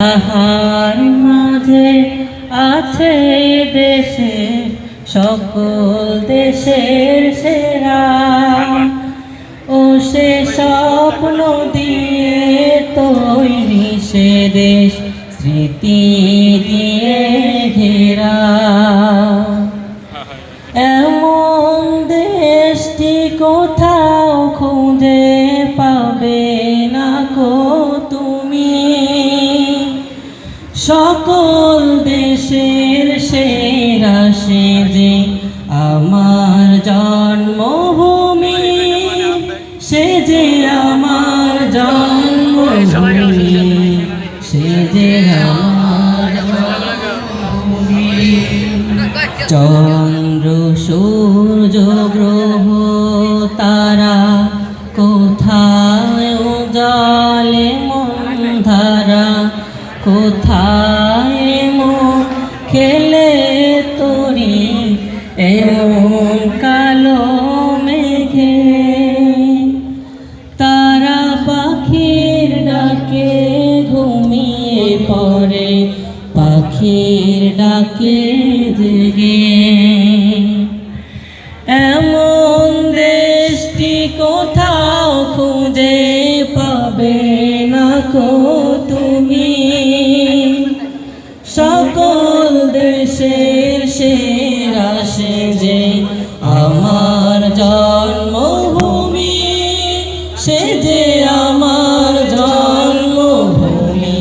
তাহার মাঝে আছে দেশে সকল দেশের সেরা। ও সে স্বপ্ন দিয়ে তৈরি সে দেশ স্মৃতি দিয়ে ঘেরা। এমন দেশটি কোথাও সকল দেশের সেরা সে যে আমার জন্মভূমি। সেজে আমার জন্মভূমি। সেজে আমার চন্দ্র, সূর্য, গ্রহ মো খেলে তোরি এমন কালো তারা পাখির ডাকে ঘুমিয়ে পাখির ডাকে এমন দেশটি কোথাও খুঁজে পাবে না কো সকল দেশের সেরা যে আমার জন্মভূমি সে যে আমার জন্মভূমি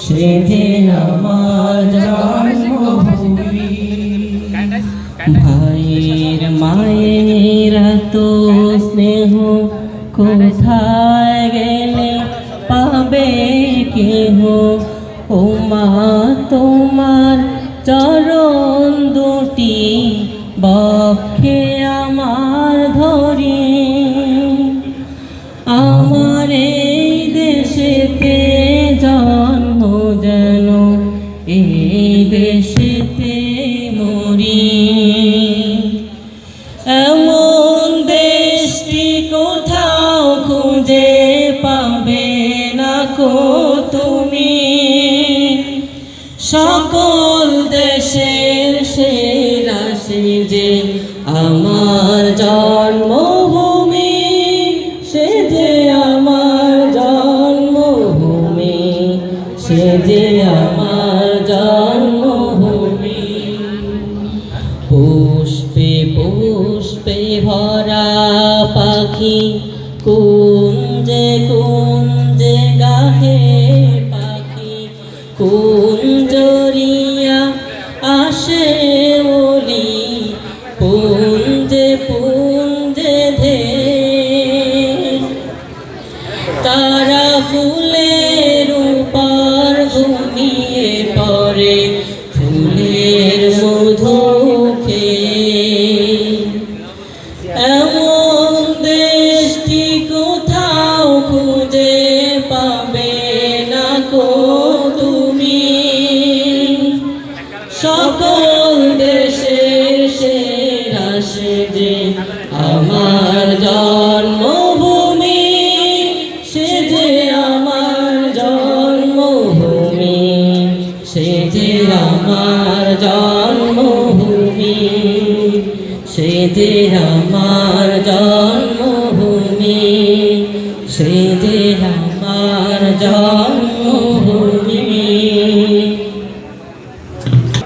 সে যে আমার জন্মভূমি। ভাইয়ের মায়ের তো স্নেহ কোথায় গেলে পাবে কেহ? ও তোমার চরণ দুটি বক্ষে আমার ধরি। আমার এই দেশেতে জন্ম যেন, এই দেশেতে মরি। এমন দেশটি কোথাও খুঁজে সকল দেশের সেরা যে আমার জন্মভূমি সে যে আমার জন্মভূমি সে যে আমার জন্মভূমি। পুষ্পে পুষ্পে ভরা পাখি, কুঞ্জে কুঞ্জে গাহে পাখি কুঞ্জরিয়া আসে ওলি পুঞ্জে পুঞ্জে ধে তারা ফুলের উপর ঘুমিয়ে পড়ে ফুলের সকল দেশের সেরা সে যে আমার জন্মভূমি সে যে আমার জন্মভূমি সে যে আমার জন্মভূমি সে যে আমার জন্মভূমি সে যে আমার জন্ম